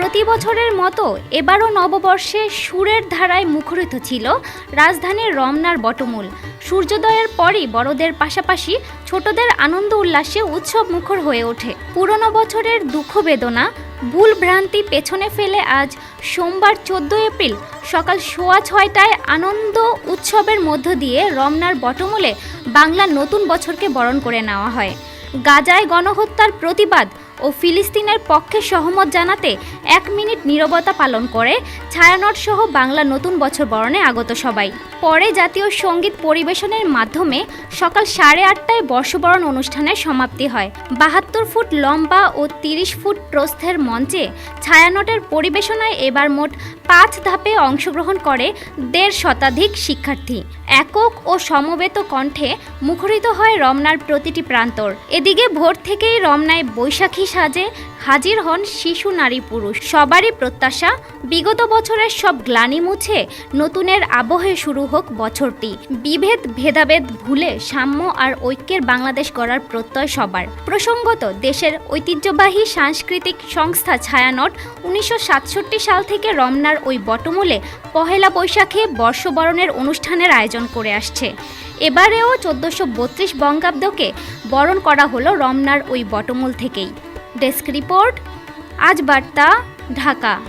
প্রতি বছরের মতো এবারও নববর্ষে সুরের ধারায় মুখরিত ছিল রাজধানীর রমনার বটমূল। সূর্যোদয়ের পরই বড়দের পাশাপাশি ছোটদের আনন্দ উল্লাসে উৎসব মুখর হয়ে ওঠে। পুরনো বছরের দুঃখ বেদনা, ভুল ভ্রান্তি পেছনে ফেলে আজ সোমবার চোদ্দ এপ্রিল সকাল সোয়া ছয়টায় আনন্দ উৎসবের মধ্য দিয়ে রমনার বটমূলে বাংলার নতুন বছরকে বরণ করে নেওয়া হয়। গাজায় গণহত্যার প্রতিবাদ ও ফিলিস্তিনের পক্ষে সহমত জানাতে এক মিনিট নীরবতা পালন করে। ছায়ানট সহ বাংলা নতুন বছর বরণে আগত সবাই। পরে জাতীয় সংগীত পরিবেশনের মাধ্যমে সকাল সাড়ে আটটায় বর্ষবরণ অনুষ্ঠানের সমাপ্তি হয়। বাহাত্তর ফুট লম্বা ও তিরিশ ফুট প্রস্থের মঞ্চে ছায়ানটের পরিবেশনায় এবার মোট পাঁচ ধাপে অংশগ্রহণ করে দেড় শতাধিক শিক্ষার্থী। একক ও সমবেত কণ্ঠে মুখরিত হয় রমনার প্রতিটি প্রান্তর। এদিকে ভোর থেকেই রমনায় বৈশাখী সাজে হাজির হন শিশু নারী পুরুষ। সবারই প্রত্যাশা, বিগত বছরের সব গ্লানি মুছে নতুনের আবহে শুরু হোক বছরটি। বিভেদ, ভেদাভেদ ভুলে সাম্য আর ঐক্যের বাংলাদেশ গড়ার প্রত্যয় সবার। প্রসঙ্গত, দেশের ঐতিহ্যবাহী সাংস্কৃতিক সংস্থা ছায়ানট উনিশশো সাতষট্টি সাল থেকে রমনার ওই বটমূলে পহেলা বৈশাখে বর্ষবরণের অনুষ্ঠানের আয়োজন করে আসছে। এবারেও চোদ্দোশো বত্রিশ বঙ্গাব্দকে বরণ করা হলো রমনার ওই বটমূল থেকেই। ডেস্ক রিপোর্ট, আজ বার্তা, ঢাকা।